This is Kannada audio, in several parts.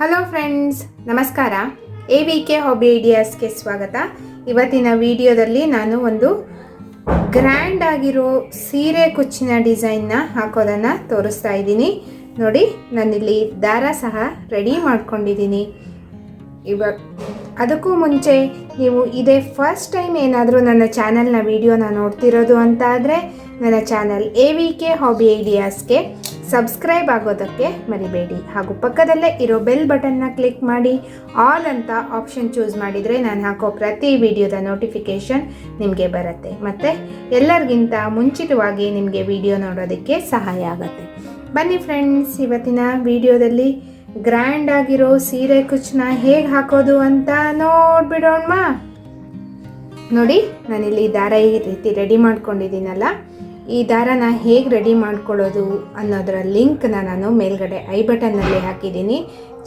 ಹಲೋ ಫ್ರೆಂಡ್ಸ್ ನಮಸ್ಕಾರ. ಎ ವಿ ಕೆ ಹಾಬಿ ಐಡಿಯಾಸ್ಗೆ ಸ್ವಾಗತ. ಇವತ್ತಿನ ವಿಡಿಯೋದಲ್ಲಿ ನಾನು ಒಂದು ಗ್ರ್ಯಾಂಡ್ ಆಗಿರೋ ಸೀರೆ ಕುಚ್ಚಿನ ಡಿಸೈನ್ನ ಹಾಕೋದನ್ನು ತೋರಿಸ್ತಾ ಇದ್ದೀನಿ. ನೋಡಿ, ನಾನಿಲ್ಲಿ ದಾರ ಸಹ ರೆಡಿ ಮಾಡ್ಕೊಂಡಿದ್ದೀನಿ. ಇವಾಗ ಅದಕ್ಕೂ ಮುಂಚೆ ನೀವು ಇದೇ ಫಸ್ಟ್ ಟೈಮ್ ಏನಾದರೂ ನನ್ನ ಚಾನಲ್ನ ವೀಡಿಯೋನ ನೋಡ್ತಿರೋದು ಅಂತ ಆದರೆ ನನ್ನ channel A V K hobby ಐಡಿಯಾಸ್ಗೆ subscribe ಆಗೋದಕ್ಕೆ ಮರಿಬೇಡಿ. ಹಾಗೂ ಪಕ್ಕದಲ್ಲೇ ಇರೋ ಬೆಲ್ ಬಟನ್ನ ಕ್ಲಿಕ್ ಮಾಡಿ. ಆಲ್ ಅಂತ ಆಪ್ಷನ್ ಚೂಸ್ ಮಾಡಿದರೆ ನಾನು ಹಾಕೋ ಪ್ರತಿ ವಿಡಿಯೋದ ನೋಟಿಫಿಕೇಷನ್ ನಿಮಗೆ ಬರುತ್ತೆ. ಮತ್ತು ಎಲ್ಲರಿಗಿಂತ ಮುಂಚಿತವಾಗಿ ನಿಮಗೆ ವಿಡಿಯೋ ನೋಡೋದಕ್ಕೆ ಸಹಾಯ ಆಗುತ್ತೆ. ಬನ್ನಿ ಫ್ರೆಂಡ್ಸ್, ಇವತ್ತಿನ ವಿಡಿಯೋದಲ್ಲಿ ಗ್ರ್ಯಾಂಡ್ ಆಗಿರೋ ಸೀರೆ ಕುಚ್ಚನ್ನ ಹೇಗೆ ಹಾಕೋದು ಅಂತ ನೋಡ್ಬಿಡೋಣ ನೋಡಿ, ನಾನಿಲ್ಲಿ ದಾರ ಈ ರೀತಿ ರೆಡಿ ಮಾಡ್ಕೊಂಡಿದ್ದೀನಲ್ಲ. ಈ ದಾರನ ಹೇಗೆ ರೆಡಿ ಮಾಡ್ಕೊಳ್ಳೋದು ಅನ್ನೋದರ ಲಿಂಕ್ನ ನಾನು ಮೇಲ್ಗಡೆ ಐ ಬಟನ್ನಲ್ಲಿ ಹಾಕಿದ್ದೀನಿ.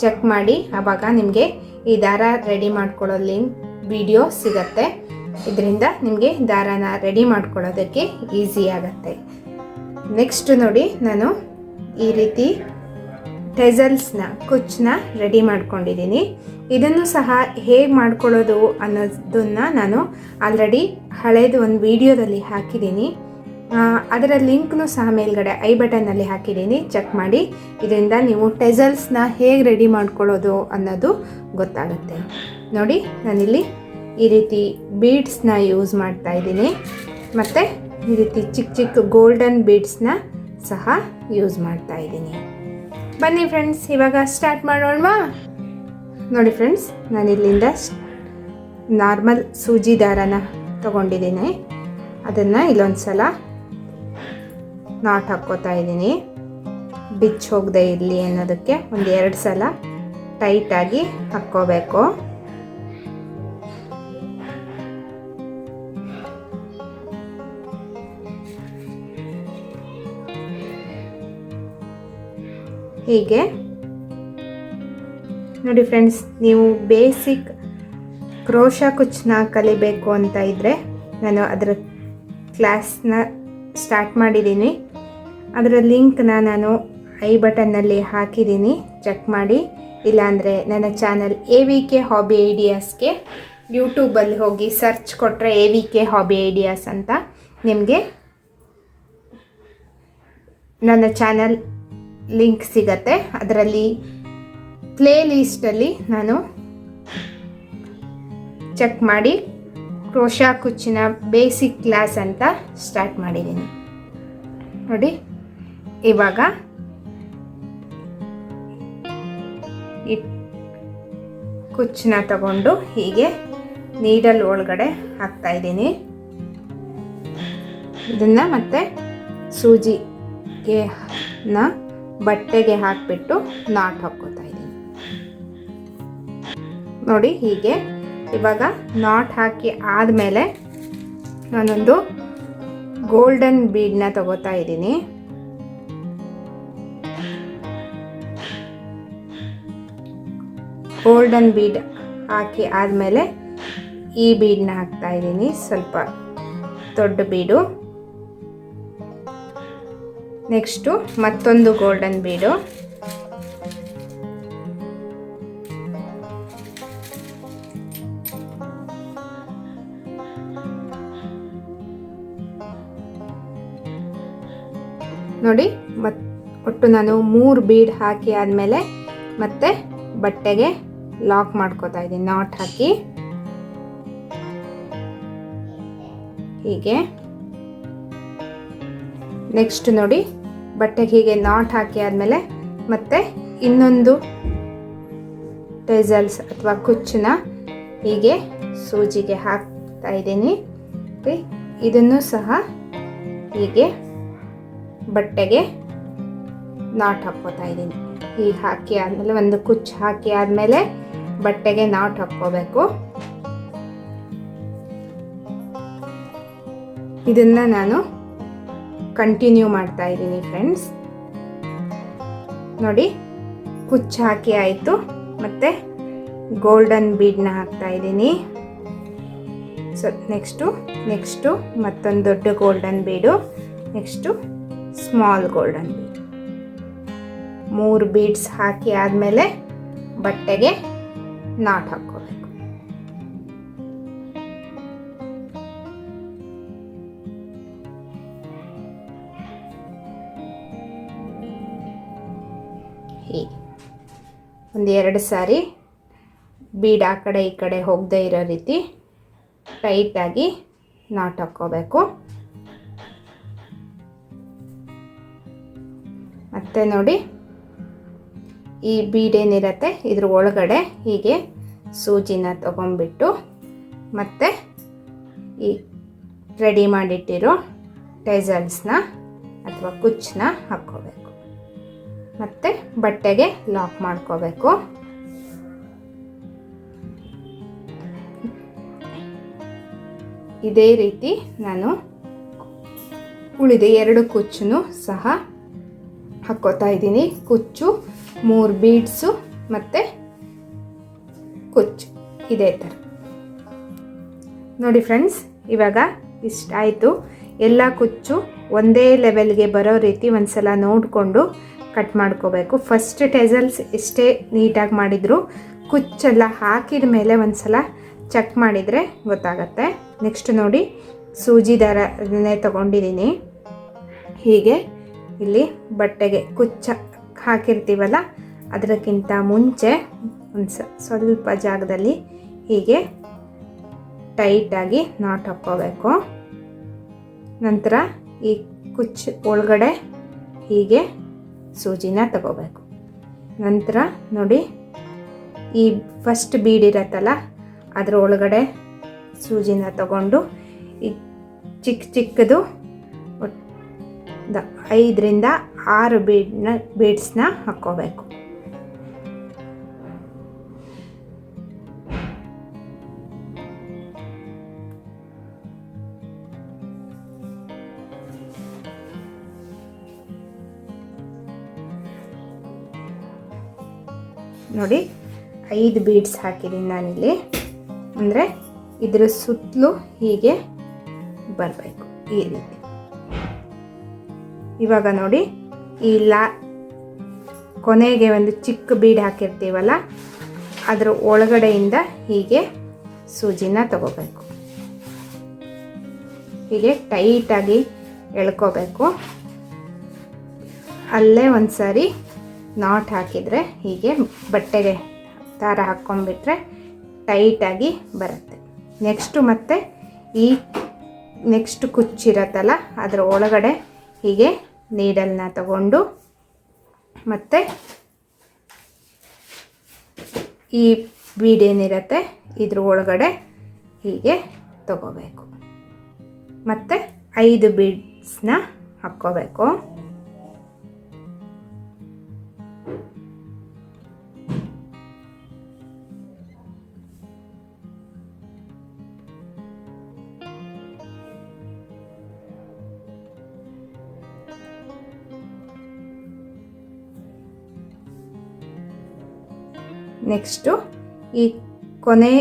ಚೆಕ್ ಮಾಡಿ, ಆವಾಗ ನಿಮಗೆ ಈ ದಾರ ರೆಡಿ ಮಾಡ್ಕೊಳ್ಳೋ ಲಿಂಕ್ ವಿಡಿಯೋ ಸಿಗತ್ತೆ. ಇದರಿಂದ ನಿಮಗೆ ದಾರನ ರೆಡಿ ಮಾಡ್ಕೊಳ್ಳೋದಕ್ಕೆ ಈಸಿ ಆಗುತ್ತೆ. ನೆಕ್ಸ್ಟ್ ನೋಡಿ, ನಾನು ಈ ರೀತಿ ಟೆಸಲ್ಸ್ನ ಕುಚ್ಚನ್ನ ರೆಡಿ ಮಾಡ್ಕೊಂಡಿದ್ದೀನಿ. ಇದನ್ನು ಸಹ ಹೇಗೆ ಮಾಡ್ಕೊಳ್ಳೋದು ಅನ್ನೋದನ್ನು ನಾನು ಆಲ್ರೆಡಿ ಹಳೇದು ಒಂದು ವಿಡಿಯೋದಲ್ಲಿ ಹಾಕಿದ್ದೀನಿ. ಅದರ ಲಿಂಕ್ನು ಸಹ ಮೇಲ್ಗಡೆ ಐ ಬಟನ್ನಲ್ಲಿ ಹಾಕಿದ್ದೀನಿ ಚೆಕ್ ಮಾಡಿ. ಇದರಿಂದ ನೀವು ಟೆಸಲ್ಸ್ನ ಹೇಗೆ ರೆಡಿ ಮಾಡ್ಕೊಳ್ಳೋದು ಅನ್ನೋದು ಗೊತ್ತಾಗುತ್ತೆ. ನೋಡಿ, ನಾನಿಲ್ಲಿ ಈ ರೀತಿ ಬೀಡ್ಸ್ನ ಯೂಸ್ ಮಾಡ್ತಾ ಇದ್ದೀನಿ. ಮತ್ತು ಈ ರೀತಿ ಚಿಕ್ಕ ಚಿಕ್ಕ ಗೋಲ್ಡನ್ ಬೀಡ್ಸ್ನ ಸಹ ಯೂಸ್ ಮಾಡ್ತಾ ಇದ್ದೀನಿ. ಬನ್ನಿ ಫ್ರೆಂಡ್ಸ್ ಇವಾಗ ಸ್ಟಾರ್ಟ್ ಮಾಡೋಣವಾ? ನೋಡಿ ಫ್ರೆಂಡ್ಸ್ ನಾನು ಇಲ್ಲಿಂದ ನಾರ್ಮಲ್ ಸೂಜಿ ದಾರನ ತಗೊಂಡಿದ್ದೀನಿ. ಅದನ್ನು ಇಲ್ಲೊಂದು ಸಲ ನಾಟ್ ಹಾಕ್ಕೋತಾ ಇದ್ದೀನಿ. ಬಿಚ್ಚಿ ಹೋಗದೆ ಇರಲಿ ಅನ್ನೋದಕ್ಕೆ ಒಂದು ಎರಡು ಸಲ ಟೈಟಾಗಿ ಹಾಕ್ಕೋಬೇಕು. ಹೀಗೆ. ನೋಡಿ ಫ್ರೆಂಡ್ಸ್, ನೀವು ಬೇಸಿಕ್ ಕ್ರೋಶ ಕುಚ್ಚನ್ನ ಕಲಿಬೇಕು ಅಂತ ಇದ್ದರೆ ನಾನು ಅದರ ಕ್ಲಾಸ್ನ ಸ್ಟಾರ್ಟ್ ಮಾಡಿದ್ದೀನಿ. ಅದರ ಲಿಂಕ್ನ ನಾನು ಐ ಬಟನ್ನಲ್ಲಿ ಹಾಕಿದ್ದೀನಿ. ಚೆಕ್ ಮಾಡಿ. ಇಲ್ಲಾಂದರೆ ನನ್ನ channel A V K hobby ಐಡಿಯಾಸ್ಗೆ ಯೂಟ್ಯೂಬಲ್ಲಿ ಹೋಗಿ ಸರ್ಚ್ ಕೊಟ್ಟರೆ A V K hobby ideas ಅಂತ ನಿಮಗೆ ನನ್ನ ಚಾನಲ್ ಲಿಂಕ್ ಸಿಗತ್ತೆ. ಅದರಲ್ಲಿ ಪ್ಲೇ ಲೀಸ್ಟಲ್ಲಿ ನಾನು ಚೆಕ್ ಮಾಡಿ. ಕ್ರೋಶಾ ಕುಚ್ಚಿನ ಬೇಸಿಕ್ ಕ್ಲಾಸ್ ಅಂತ ಸ್ಟಾರ್ಟ್ ಮಾಡಿದ್ದೀನಿ. ನೋಡಿ. ಇವಾಗ ಕುಚ್ಚನ್ನ ತಗೊಂಡು ಹೀಗೆ ನೀಡಲ್ ಒಳಗಡೆ ಹಾಕ್ತಾ ಇದ್ದೀನಿ. ಇದನ್ನು ಮತ್ತೆ ಸೂಜಿಗೆ ನ ಬಟ್ಟೆಗೆ ಹಾಕಿಬಿಟ್ಟು ನಾಟ್ ಹಾಕ್ಕೋತಾ ಇದ್ದೀನಿ. ನೋಡಿ ಹೀಗೆ ಇವಾಗ ನಾಟ್ ಹಾಕಿ ಆದಮೇಲೆ ನಾನೊಂದು ಗೋಲ್ಡನ್ ಬೀಡನ್ನ ತಗೋತಾ ಇದ್ದೀನಿ. ಗೋಲ್ಡನ್ ಬೀಡ್ ಹಾಕಿ ಆದಮೇಲೆ ಈ ಬೀಡನ್ನ ಹಾಕ್ತಾ ಇದ್ದೀನಿ. ಸ್ವಲ್ಪ ದೊಡ್ಡ ಬೀಡು ನೆಕ್ಸ್ಟು ಮತ್ತೊಂದು ಗೋಲ್ಡನ್ ಬೀಡು ನೋಡಿ, ಮತ್ ಒಟ್ಟು ನಾನು ಮೂರು ಬೀಡ್ ಹಾಕಿ ಆದಮೇಲೆ ಮತ್ತೆ ಬಟ್ಟೆಗೆ ಲಾಕ್ ಮಾಡ್ಕೋತಾ ಇದ್ದೀನಿ ನಾಟ್ ಹಾಕಿ. ಹೀಗೆ. ನೆಕ್ಸ್ಟ್ ನೋಡಿ ಬಟ್ಟೆಗೆ ಹೀಗೆ ನಾಟ್ ಹಾಕಿ ಆದಮೇಲೆ ಮತ್ತೆ ಇನ್ನೊಂದು ಟೆಸಲ್ಸ್ ಅಥವಾ ಕುಚ್ಚನ್ನ ಹೀಗೆ ಸೂಜಿಗೆ ಹಾಕ್ತಾ ಇದ್ದೀನಿ. ಇದನ್ನು ಸಹ ಹೀಗೆ ಬಟ್ಟೆಗೆ ನಾಟ್ ಹಾಕ್ಕೋತಾ ಇದ್ದೀನಿ. ಹೀಗೆ ಹಾಕಿ ಆದಮೇಲೆ ಒಂದು ಕುಚ್ಚು ಹಾಕಿ ಆದಮೇಲೆ ಬಟ್ಟೆಗೆ ನಾಟ್ ಹಾಕ್ಕೋಬೇಕು. ಇದನ್ನ ನಾನು ಕಂಟಿನ್ಯೂ ಮಾಡ್ತಾ ಇದ್ದೀನಿ ಫ್ರೆಂಡ್ಸ್ ನೋಡಿ, ಕುಚ್ಚು ಹಾಕಿ ಆಯಿತು. ಮತ್ತು ಗೋಲ್ಡನ್ ಬೀಡ್ನ ಹಾಕ್ತಾ ಇದ್ದೀನಿ. ಸೊ ನೆಕ್ಸ್ಟು ನೆಕ್ಸ್ಟು ಮತ್ತೊಂದು ದೊಡ್ಡ golden bead next small golden bead ಮೂರು ಬೀಡ್ಸ್ ಹಾಕಿ ಆದಮೇಲೆ ಬಟ್ಟೆಗೆ ನಾಟ್ ಹಾಕ್ಕೋಬೇಕು ಒಂದು ಎರಡು ಸಾರಿ ಬೀಡ್ ಆ ಕಡೆ ಈ ಕಡೆ ಹೋಗದೆ ಇರೋ ರೀತಿ ಟೈಟಾಗಿ ನಾಟ್ ಹಾಕ್ಕೋಬೇಕು ಮತ್ತೆ ನೋಡಿ ಈ ಬೀಡೇನಿರತ್ತೆ ಇದ್ರ ಒಳಗಡೆ ಹೀಗೆ ಸೂಜಿನ ತಗೊಂಡ್ಬಿಟ್ಟು ಮತ್ತೆ ಈ ರೆಡಿ ಮಾಡಿಟ್ಟಿರೋ ಟೈಸಲ್ಸ್ನ ಅಥವಾ ಕುಚ್ಚನ್ನ ಹಾಕ್ಕೋಬೇಕು. ಮತ್ತು ಬಟ್ಟೆಗೆ ಲಾಕ್ ಮಾಡ್ಕೋಬೇಕು. ಇದೇ ರೀತಿ ನಾನು ಉಳಿದ ಎರಡು ಕುಚ್ಚನ್ನು ಸಹ ಹಾಕ್ಕೋತಾ ಇದ್ದೀನಿ. ಕುಚ್ಚು ಮೂರು ಬೀಡ್ಸು ಮತ್ತು ಕುಚ್ಚು. ಇದೇ ಥರ. ನೋಡಿ ಫ್ರೆಂಡ್ಸ್, ಇವಾಗ ಇಷ್ಟ ಆಯಿತು. ಎಲ್ಲ ಕುಚ್ಚು ಒಂದೇ ಲೆವೆಲ್ಗೆ ಬರೋ ರೀತಿ ಒಂದ್ಸಲ ನೋಡಿಕೊಂಡು ಕಟ್ ಮಾಡ್ಕೋಬೇಕು. ಫಸ್ಟ್ ಟೆಸಲ್ಸ್ ಎಷ್ಟೇ ನೀಟಾಗಿ ಮಾಡಿದ್ರು, ಕುಚ್ಚೆಲ್ಲ ಹಾಕಿದ ಮೇಲೆ ಒಂದ್ಸಲ ಚೆಕ್ ಮಾಡಿದರೆ ಗೊತ್ತಾಗತ್ತೆ. ನೆಕ್ಸ್ಟ್ ನೋಡಿ, ಸೂಜಿ ದಾರನೇ ತಗೊಂಡಿದ್ದೀನಿ. ಹೀಗೆ ಇಲ್ಲಿ ಬಟ್ಟೆಗೆ ಕುಚ್ಚ ಹಾಕಿರ್ತೀವಲ್ಲ, ಅದಕ್ಕಿಂತ ಮುಂಚೆ ಒಂದು ಸ್ವಲ್ಪ ಜಾಗದಲ್ಲಿ ಹೀಗೆ ಟೈಟಾಗಿ ನಾಟ್ ಹಾಕ್ಕೋಬೇಕು. ನಂತರ ಈ ಕುಚ್ಚು ಒಳಗಡೆ ಹೀಗೆ ಸೂಜಿನ ತಗೋಬೇಕು. ನಂತರ ನೋಡಿ, ಈ ಫಸ್ಟ್ ಬೀಡಿರತ್ತಲ್ಲ ಅದರ ಒಳಗಡೆ ಸೂಜಿನ ತಗೊಂಡು, ಈ ಚಿಕ್ಕ ಚಿಕ್ಕದು ಐದರಿಂದ ಆರು ಬೀಡ್ನ ಬೀಡ್ಸ್ನ ಹಾಕ್ಕೋಬೇಕು. ನೋಡಿ, ಐದು ಬೀಡ್ಸ್ ಹಾಕಿದ್ದೀನಿ ನಾನಿಲ್ಲಿ. ಅಂದರೆ ಇದರ ಸುತ್ತಲೂ ಹೀಗೆ ಬರಬೇಕು ಈ ರೀತಿ. ಇವಾಗ ನೋಡಿ ಈ ಲಾ ಕೊನೆಗೆ ಒಂದು ಚಿಕ್ಕ ಬೀಡ್ ಹಾಕಿರ್ತೀವಲ್ಲ, ಅದರ ಒಳಗಡೆಯಿಂದ ಹೀಗೆ ಸೂಜಿನ ತಗೋಬೇಕು. ಹೀಗೆ ಟೈಟಾಗಿ ಎಳ್ಕೋಬೇಕು. ಅಲ್ಲೇ ಒಂದು ಸಾರಿ ನಾಟ್ ಹಾಕಿದರೆ ಹೀಗೆ ಬಟ್ಟೆಗೆ ದಾರ ಹಾಕ್ಕೊಂಡ್ಬಿಟ್ರೆ ಟೈಟಾಗಿ ಬರುತ್ತೆ. ನೆಕ್ಸ್ಟು ಮತ್ತೆ ಈ ನೆಕ್ಸ್ಟ್ ಕುಚ್ಚಿರತ್ತಲ್ಲ, ಅದರ ಒಳಗಡೆ ಹೀಗೆ ನೀಡಲ್ನ ತಗೊಂಡು ಮತ್ತು ಈ ಬೀಡೇನಿರತ್ತೆ ಇದ್ರ ಒಳಗಡೆ ಹೀಗೆ ತಗೋಬೇಕು. ಮತ್ತು ಐದು ಬೀಡ್ಸ್ನ ಹಾಕ್ಕೋಬೇಕು. ನೆಕ್ಸ್ಟು ಈ ಕೊನೆ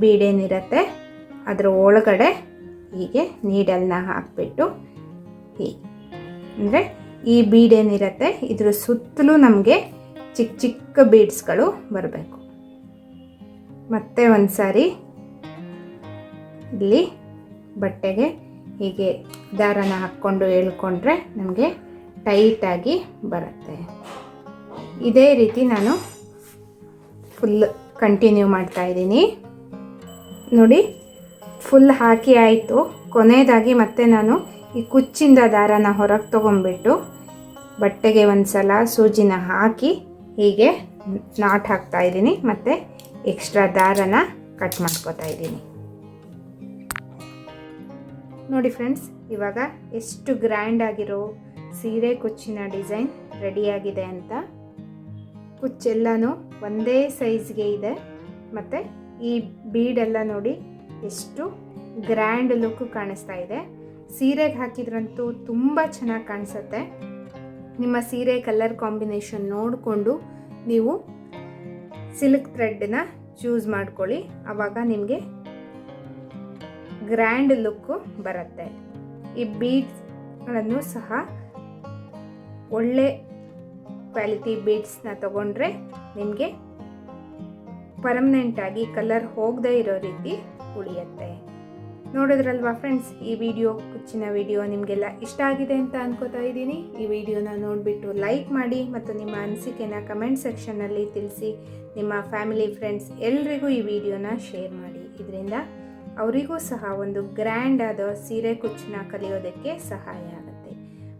ಬೀಡೇನಿರತ್ತೆ, ಅದರ ಒಳಗಡೆ ಹೀಗೆ ನೀಡಲ್ನ ಹಾಕ್ಬಿಟ್ಟು ಹೀಗೆ. ಅಂದರೆ ಈ ಬೀಡೇನಿರತ್ತೆ, ಇದ್ರ ಸುತ್ತಲೂ ನಮಗೆ ಚಿಕ್ಕ ಚಿಕ್ಕ ಬೀಡ್ಸ್ಗಳು ಬರಬೇಕು. ಮತ್ತೆ ಒಂದು ಸಾರಿ ಇಲ್ಲಿ ಬಟ್ಟೆಗೆ ಹೀಗೆ ದಾರನ ಹಾಕ್ಕೊಂಡು ಹೇಳ್ಕೊಂಡ್ರೆ ನಮಗೆ ಟೈಟಾಗಿ ಬರುತ್ತೆ. ಇದೇ ರೀತಿ ನಾನು ಫುಲ್ ಕಂಟಿನ್ಯೂ ಮಾಡ್ತಾ ಇದ್ದೀನಿ. ನೋಡಿ ಫುಲ್ ಹಾಕಿ ಆಯಿತು. ಕೊನೆಯದಾಗಿ ಮತ್ತೆ ನಾನು ಈ ಕುಚ್ಚಿಂದ ದಾರನ ಹೊರಗೆ ತೊಗೊಂಡ್ಬಿಟ್ಟು ಬಟ್ಟೆಗೆ ಒಂದು ಸಲ ಸೂಜಿನ ಹಾಕಿ ಹೀಗೆ ನಾಟ್ ಹಾಕ್ತಾ ಇದ್ದೀನಿ. ಮತ್ತು ಎಕ್ಸ್ಟ್ರಾ ದಾರನ ಕಟ್ ಮಾಡ್ಕೋತಾ ಇದ್ದೀನಿ. ನೋಡಿ ಫ್ರೆಂಡ್ಸ್ ಇವಾಗ ಎಷ್ಟು ಗ್ರ್ಯಾಂಡ್ ಆಗಿರೋ ಸೀರೆ, ಕುಚ್ಚಿನ ಡಿಸೈನ್ ರೆಡಿಯಾಗಿದೆ ಅಂತ ಕುಚ್ಚೆಲ್ಲನೂ ಒಂದೇ ಸೈಜ್ಗೆ ಇದೆ. ಮತ್ತು ಈ ಬೀಡೆಲ್ಲ ನೋಡಿ ಎಷ್ಟು ಗ್ರ್ಯಾಂಡ್ ಲುಕ್ ಕಾಣಿಸ್ತಾ ಇದೆ. ಸೀರೆಗೆ ಹಾಕಿದ್ರಂತೂ ತುಂಬ ಚೆನ್ನಾಗಿ ಕಾಣಿಸುತ್ತೆ. ನಿಮ್ಮ ಸೀರೆ ಕಲರ್ ಕಾಂಬಿನೇಷನ್ ನೋಡಿಕೊಂಡು ನೀವು ಸಿಲ್ಕ್ ಥ್ರೆಡ್ನ ಚೂಸ್ ಮಾಡ್ಕೊಳ್ಳಿ. ಆವಾಗ ನಿಮಗೆ ಗ್ರ್ಯಾಂಡ್ ಲುಕ್ಕು ಬರುತ್ತೆ. ಈ ಬೀಡ್ಸ್ಗಳನ್ನು ಸಹ ಒಳ್ಳೆ ಕ್ವಾಲಿಟಿ ಬೀಡ್ಸ್ನ ತಗೊಂಡ್ರೆ ನಿಮಗೆ ಪರ್ಮನೆಂಟಾಗಿ ಕಲರ್ ಹೋಗದೇ ಇರೋ ರೀತಿ ಉಳಿಯುತ್ತೆ. ನೋಡಿದ್ರಲ್ವಾ ಫ್ರೆಂಡ್ಸ್ ಈ ವಿಡಿಯೋ ಕುಚ್ಚಿನ ವಿಡಿಯೋ ನಿಮಗೆಲ್ಲ ಇಷ್ಟ ಆಗಿದೆ ಅಂತ ಅನ್ಕೋತಾ ಇದ್ದೀನಿ. ಈ ವಿಡಿಯೋನ ನೋಡಿಬಿಟ್ಟು ಲೈಕ್ ಮಾಡಿ ಮತ್ತು ನಿಮ್ಮ ಅನಿಸಿಕೆನ ಕಮೆಂಟ್ ಸೆಕ್ಷನ್ನಲ್ಲಿ ತಿಳಿಸಿ, ನಿಮ್ಮ ಫ್ಯಾಮಿಲಿ ಫ್ರೆಂಡ್ಸ್ ಎಲ್ರಿಗೂ ಈ ವಿಡಿಯೋನ ಶೇರ್ ಮಾಡಿ. ಇದರಿಂದ ಅವರಿಗೂ ಸಹ ಒಂದು ಗ್ರ್ಯಾಂಡ್ ಆದ ಸೀರೆ, ಕುಚ್ಚನ್ನ ಕಲಿಯೋದಕ್ಕೆ ಸಹಾಯ